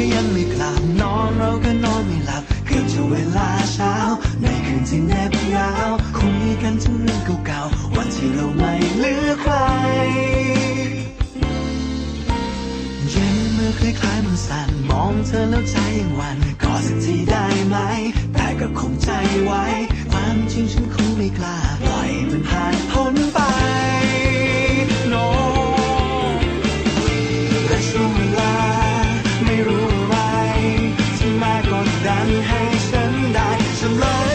ก็ยังไม่กลับนอนเราก็นอนไม่หลับเกือบจะเวลาเช้า ในคืนที่แนบหนาวคุยกันถึงเรื่องเก่าๆวันที่เราไม่เหลือใครเย็นมื่อคล้ายๆมันสั่นมองเธอแล้วใจยังวันกอดสักทีได้ไหม แต่ก็คงใจไว้ ความจริงฉันคง some love.